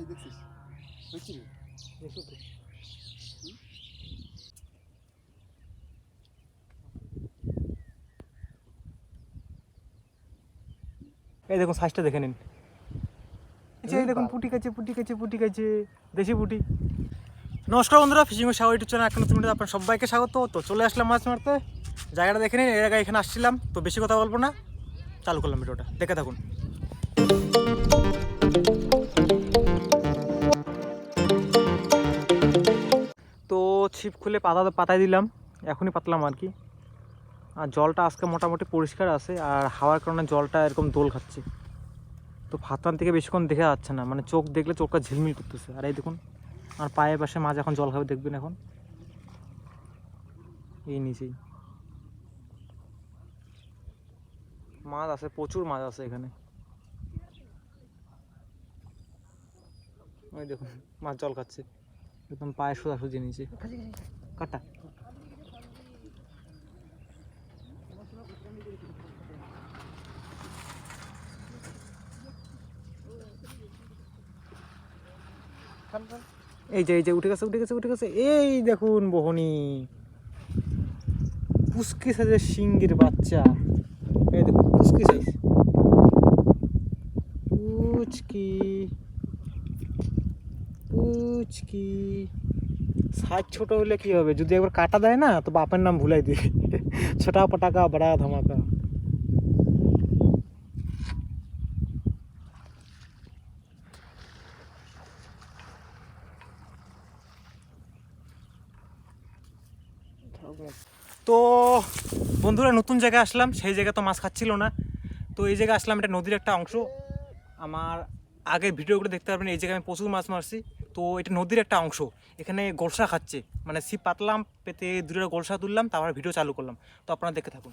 Size দেখছিস বুঝছি এই দেখুন সাইজটা দেখে নিন। এই যে এই দেখুন পুটি কাছে পুটি কাছে পুটি কাছে দেশি পুটি। নমস্কার বন্ধুরা ফিশিং ও সাগর ইউটিউব চ্যানেল এখন তুমি আপনার সবাইকে স্বাগত। তো চলে আসলাম মাছ মারতে। জায়গাটা দেখে নিন এর আগে এখানে আসছিলাম তো বেশি কথা বলব না। চালু করলাম ভিডিওটা দেখে থাকুন। ছিপ খুলে পাতা পাতায় দিলাম, এখনই পাতলাম আর কি। আর জলটা আজকে মোটামুটি পরিষ্কার আছে, আর হাওয়ার কারণে জলটা এরকম দোল খাচ্ছে। তো ফাতান থেকে বেশিক্ষণ দেখা যাচ্ছে না মানে চোখ দেখলে চোখটা ঝিলমিল করতেছে। আর এই দেখুন, আর পায়ের পাশে মাছ এখন জল খাবে দেখবেন এখন। এই নিচেই। মাছ আছে, প্রচুর মাছ আছে এখানে। ওই দেখুন, মাছ জল খাচ্ছে। একদম পায়ে সোজা সোজাসুজি নিচে কাটা। এই যে এই যে উঠে গেছে উঠে গেছে উঠে গেছে। এই দেখুন বহনি। পুচকি সাইজের সিংহের বাচ্চা। এই দেখুন পুস্কি সাইজ পুচকি। পুচকি সাইজ ছোট হলে কি হবে? যদি একবার কাটা দেয় না, তো বাপের নাম ভুলাই দিবে। ছোটা পটাকা বড়া ধামাকা। তো বন্ধুরা, নতুন জায়গায় আসলাম। সেই জায়গায় তো মাছ খাচ্ছিল না। তো এই জায়গায় আসলাম, এটা নদীর একটা অংশ। আমার আগের ভিডিওগুলো দেখতে পারবেন, এই জায়গায় আমি প্রচুর মাছ মারছি। তো এটা নদীর একটা অংশ। এখানে গোলসা খাচ্ছে। মানে ছিপ পাতলাম, পেতে দূরে গোলসা তুললাম, তারপর ভিডিও চালু করলাম। তো আপনারা দেখে থাকুন।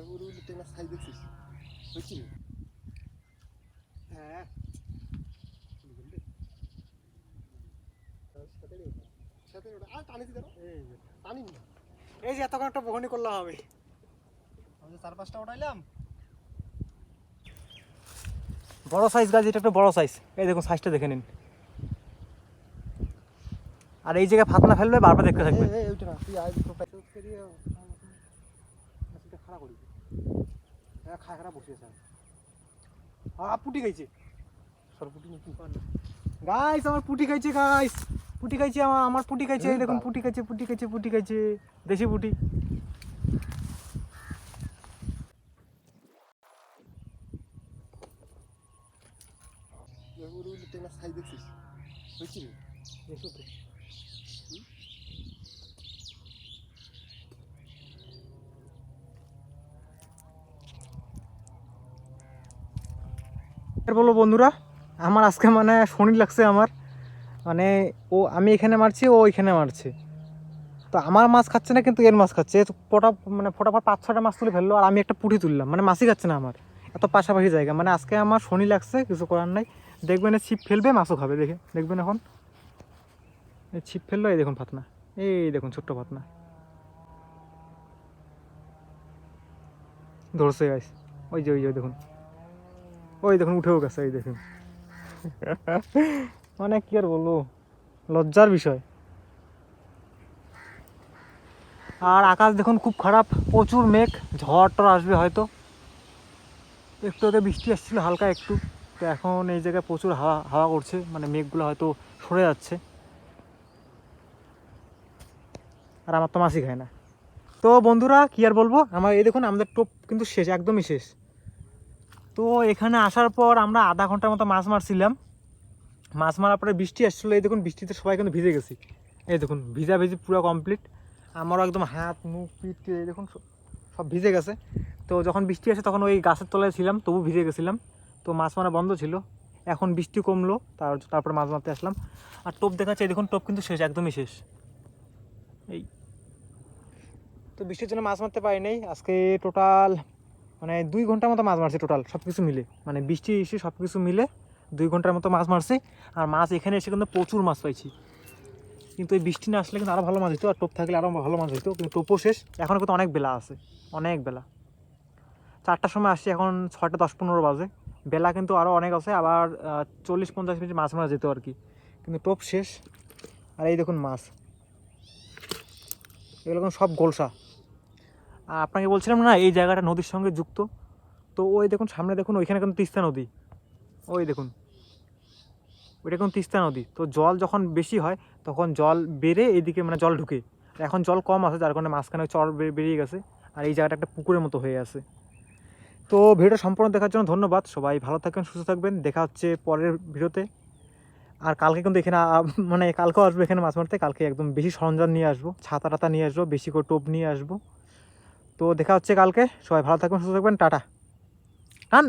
ওগুলো টেনা সাইজ দেখছিস বুঝছি হ্যাঁ এই যে এতক্ষণ একটা বহনি করলাম আমি আমি যে চার পাঁচটা উঠাইলাম। বড় সাইজ গাছ এটা একটা বড় সাইজ এই দেখুন সাইজটা দেখে নিন। আর এই জায়গায় ফাতনা ফেলবে বারবার দেখতে থাকবে। এই ওইটা না তুই আয় তো চোখ করিয়ে খাড়া করি। হ্যাঁ খায় খাড়া বসে আছে। আ পুটি খাইছে। সর পুটি গাইস আমার পুটি খাইছে গাইস পুটি খাইছে আমার আমার পুটি খাইছে দেখুন পুটি খাইছে পুটি খাইছে পুটি খাইছে। দেশি পুটি। সাইজ দেখছিস? বুঝছি রে দেখো তো আর বলো বন্ধুরা, আমার আজকে মানে শনি লাগছে আমার। মানে ও, আমি এখানে মারছি, ও ওইখানে মারছে। তো আমার মাছ খাচ্ছে না, কিন্তু এর মাছ খাচ্ছে। পটা মানে ফটাফট পাঁচ ছটা মাছ তুলে ফেলল, আর আমি একটা পুঁটি তুললাম। মানে মাছই খাচ্ছে না আমার। এত পাশাপাশি জায়গা। মানে আজকে আমার শনি লাগছে, কিছু করার নাই। দেখবেন ছিপ ফেলবে, মাছও খাবে, দেখে। দেখবেন এখন। এই ছিপ ফেলল, এই দেখুন ফাতনা। এই দেখুন ছোট্ট ফাতনা। ধরছে গাইস ওই যে ওই যে, দেখুন। ওই দেখুন, উঠেও গেছে, এই দেখুন। মানে কি আর বলব, লজ্জার বিষয়। আর আকাশ দেখুন, খুব খারাপ, প্রচুর মেঘ, ঝড় টর আসবে হয়তো। একটু আগে বৃষ্টি আসছিল, হালকা একটু। তো এখন এই জায়গায় প্রচুর হাওয়া হাওয়া করছে মানে মেঘগুলো হয়তো সরে যাচ্ছে। আর আমার তো মাসি খায় না। তো বন্ধুরা, কি আর বলব? আমার এই দেখুন, আমাদের টোপ কিন্তু শেষ, একদমই শেষ। তো এখানে আসার পর আমরা আধা ঘণ্টার মতো মাছ মারছিলাম। মাছ মারার পরে বৃষ্টি আসছিল। এই দেখুন, বৃষ্টিতে সবাই কিন্তু ভিজে গেছি। এই দেখুন, ভিজা ভিজি পুরো কমপ্লিট আমারও একদম হাত, মুখ, পিঠ, এই দেখুন সব- ভিজে গেছে। তো যখন বৃষ্টি আসে তখন ওই গাছের তলায় ছিলাম, তবু ভিজে গেছিলাম। তো মাছ মারা বন্ধ ছিল। এখন বৃষ্টি কমলো, তার তারপরে মাছ মারতে আসলাম। আর টোপ দেখাচ্ছে দেখুন, টোপ কিন্তু শেষ, একদমই শেষ। এই। তো বৃষ্টির জন্য মাছ মারতে পারি নাই। আজকে টোটাল মানে দুই ঘণ্টার মতো মাছ মারছি টোটাল সব কিছু মিলে। মানে বৃষ্টি এসে সব কিছু মিলে দুই ঘণ্টার মতো মাছ মারছি, আর মাছ এখানে এসে কিন্তু প্রচুর মাছ পাইছি। কিন্তু এই বৃষ্টি না আসলে কিন্তু আরও ভালো মাছ হতো আর টোপ থাকলে আরও ভালো মাছ হতো কিন্তু টোপও শেষ। এখন কিন্তু অনেক বেলা আছে, অনেক বেলা। চারটার সময় আসছি, এখন ছয়টা দশ পনেরো বাজে। বেলা কিন্তু আরও অনেক আছে, আবার চল্লিশ পঞ্চাশ মিনিট মাছ মারা যেত আর কি। কিন্তু টোপ শেষ। আর এই দেখুন মাছ। এগুলো সব গোলসা। আপনাকে বলছিলাম না, এই জায়গাটা নদীর সঙ্গে যুক্ত। তো ওই দেখুন, সামনে দেখুন, ওইখানে কিন্তু তিস্তা নদী। ওই দেখুন, ওইটা কিন্তু তিস্তা নদী। তো জল যখন বেশি হয়, তখন জল বেড়ে এদিকে মানে জল ঢুকে। এখন জল কম আছে, যার কারণে মাঝখানে চর বেরিয়ে গেছে। আর এই জায়গাটা একটা পুকুরের মতো হয়ে আছে। তো ভিডিওটা সম্পূর্ণ দেখার জন্য ধন্যবাদ। সবাই ভালো থাকবেন, সুস্থ থাকবেন। দেখা হচ্ছে পরের ভিডিওতে। আর কালকে কিন্তু এখানে মানে কালকেও আসব এখানে মাছ মারতে কালকে একদম বেশি সরঞ্জাম নিয়ে আসব। ছাতা টাতা নিয়ে আসব, বেশি করে টোপ নিয়ে আসব। তো দেখা হচ্ছে কালকে। সবাই ভালো থাকবেন সুস্থ থাকবেন টাটা। টান